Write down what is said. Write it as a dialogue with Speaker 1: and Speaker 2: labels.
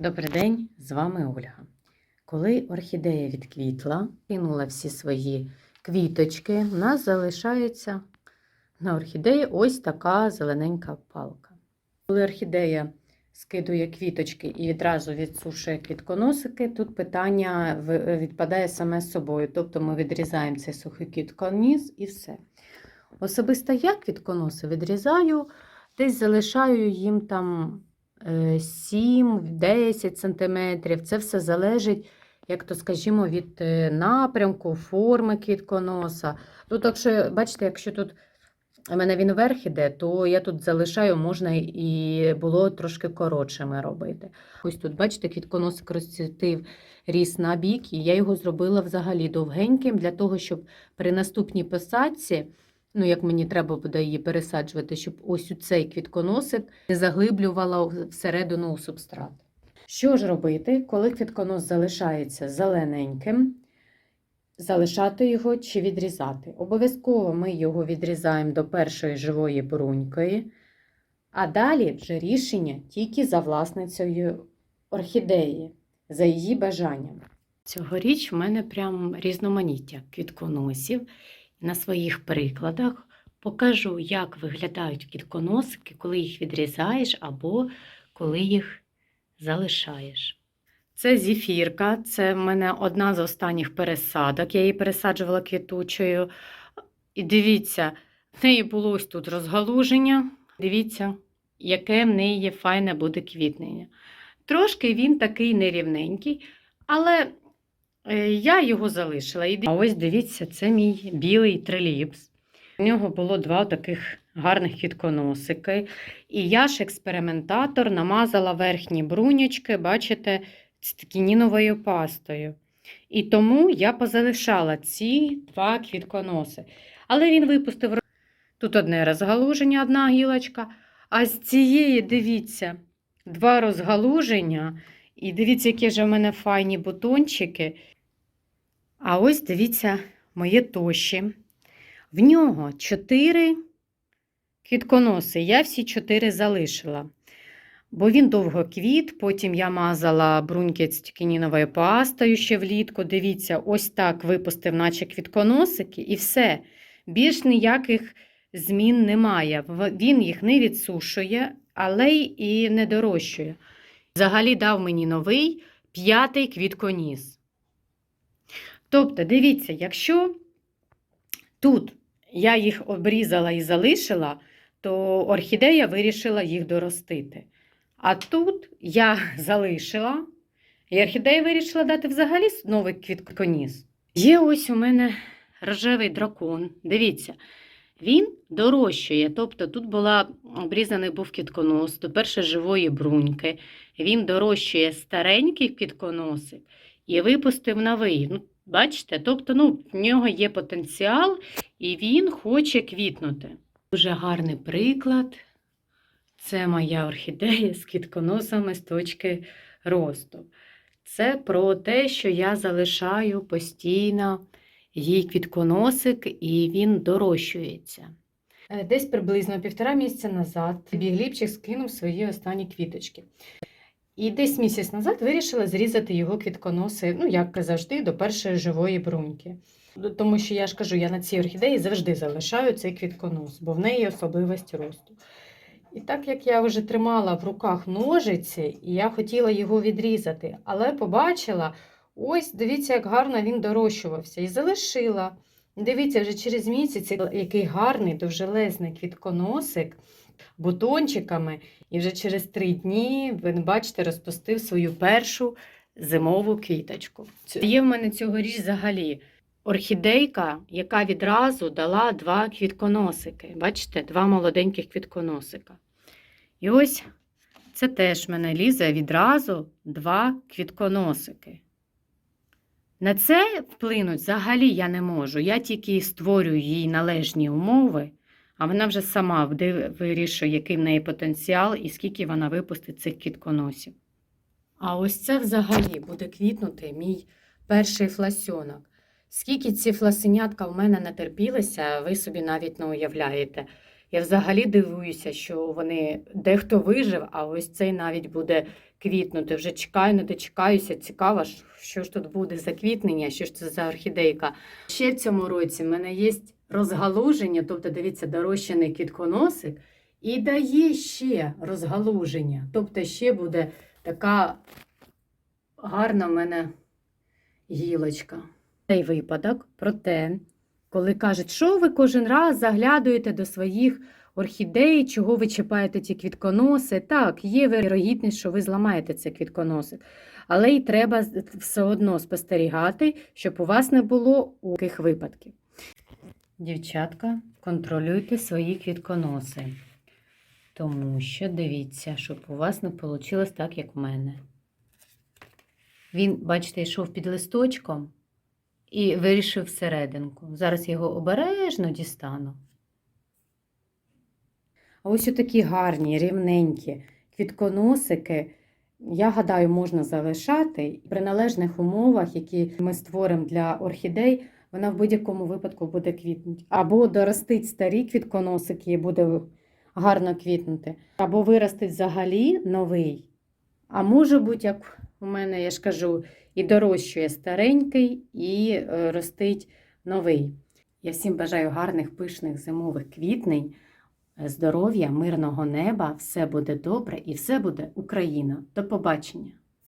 Speaker 1: Добрий день, з вами Ольга. Коли орхідея відквітла, кинула всі свої квіточки, у нас залишається на орхідеї ось така зелененька палка. Коли орхідея скидує квіточки і відразу відсушує квітконосики, тут питання відпадає саме з собою. Тобто ми відрізаємо цей сухий квітконіс і все. Особисто я квітконоси відрізаю, десь залишаю їм там 7-10 см. Це все залежить, як то скажімо, від е, напрямку, форми квітконоса. Ну, так що, бачите, якщо тут у мене він вверх іде, то я тут залишаю, можна і було трошки коротшими робити. Ось тут, бачите, квітконосик розцвітив ріс на бік, і я його зробила взагалі довгеньким для того, щоб при наступній посадці, ну як мені треба буде її пересаджувати, щоб ось у цей квітконосик не заглиблювала всередину у субстрат. Що ж робити, коли квітконос залишається зелененьким? Залишати його чи відрізати? Обов'язково ми його відрізаємо до першої живої брунької, а далі вже рішення тільки за власницею орхідеї, за її бажанням. Цьогоріч в мене прям різноманіття квітконосів. На своїх прикладах покажу, як виглядають квітконосики, коли їх відрізаєш або коли їх залишаєш. Це зіфірка, це в мене одна з останніх пересадок. Я її пересаджувала квітучою. І дивіться, в неї було ось тут розгалуження. Дивіться, яке в неї файне буде квітнення. Трошки він такий нерівненький, але я його залишила. А ось дивіться, це мій білий триліпс. У нього було два таких гарних квітконосики. І я ж експериментатор намазала верхні брунячки, бачите, стикініновою пастою. І тому я позалишала ці два квітконоси. Але він випустив тут одне розгалуження, одна гілочка. А з цієї, дивіться, два розгалуження. І дивіться, які ж у мене файні бутончики. А ось дивіться, моє тощі. В нього чотири квітконоси. Я всі чотири залишила. Бо він довго квіт, потім я мазала бруньки стікініновою пастою ще влітку. Дивіться, ось так випустив, наче квітконосики, і все. Більш ніяких змін немає. Він їх не відсушує, але й не дорощує. Взагалі дав мені новий п'ятий квітконіс. Тобто, дивіться, якщо тут я їх обрізала і залишила, то орхідея вирішила їх доростити. А тут я залишила, і орхідея вирішила дати взагалі новий квітконіс. Є ось у мене рожевий дракон. Дивіться, він дорощує. Тобто тут була обрізаний був квітконос до першої живої бруньки. Він дорощує старенький квітконосик і випустив новий. Ну, бачите, тобто ну, в нього є потенціал, і він хоче квітнути. Дуже гарний приклад. Це моя орхідея з квітконосами з точки росту. Це про те, що я залишаю постійно їй квітконосик, і він дорощується. Е, Десь приблизно півтора місяця назад бігліпчик скинув свої останні квіточки. І десь місяць назад вирішила зрізати його квітконоси, ну, як завжди, до першої живої бруньки. Тому що я ж кажу, я на цій орхідеї завжди залишаю цей квітконос, бо в неї особливість росту. І так як я вже тримала в руках ножиці, і я хотіла його відрізати, але побачила, ось дивіться, як гарно він дорощувався, і залишила. Дивіться, вже через місяць, який гарний довжелезний квітконосик бутончиками, і вже через три дні, ви бачите, розпустив свою першу зимову квіточку. Є в мене цьогоріч взагалі орхідейка, яка відразу дала два квітконосики. Бачите, два молоденьких квітконосика. І ось це теж в мене лізе відразу два квітконосики. На це вплинути взагалі я не можу. Я тільки створюю їй належні умови, а вона вже сама вирішує, який в неї потенціал і скільки вона випустить цих квітконосів. А ось це взагалі буде квітнути мій перший фласьонок. Скільки ці фласенятка в мене натерпілися, ви собі навіть не уявляєте. Я взагалі дивуюся, що вони дехто вижив, а ось цей навіть буде квітнути. Вже чекаю, не дочекаюся. Цікаво, що ж тут буде за квітнення, що ж це за орхідейка. Ще в цьому році в мене є розгалуження, тобто, дивіться, дорощений квітконосик, і дає ще розгалуження. Тобто ще буде така гарна в мене гілочка. Цей випадок про те, коли кажуть, що ви кожен раз заглядуєте до своїх орхідей, чого ви чіпаєте ті квітконоси. Так, є вирогідність, що ви зламаєте цей квітконосик. Але й треба все одно спостерігати, щоб у вас не було таких випадків. Дівчатка, контролюйте свої квітконоси. Тому що дивіться, щоб у вас не вийшло так, як в мене. Він, бачите, йшов під листочком і вирішив всерединку. Зараз його обережно дістану. А ось такі гарні, рівненькі квітконосики, я гадаю, можна залишати. При належних умовах, які ми створимо для орхідей, вона в будь-якому випадку буде квітнути. Або доростить старі квітконосики і буде гарно квітнути, або виростить взагалі новий. А може бути, як у мене, я ж кажу, і дорощує старенький, і е, ростить новий. Я всім бажаю гарних пишних зимових квітнень, здоров'я, мирного неба, все буде добре і все буде Україна. До побачення!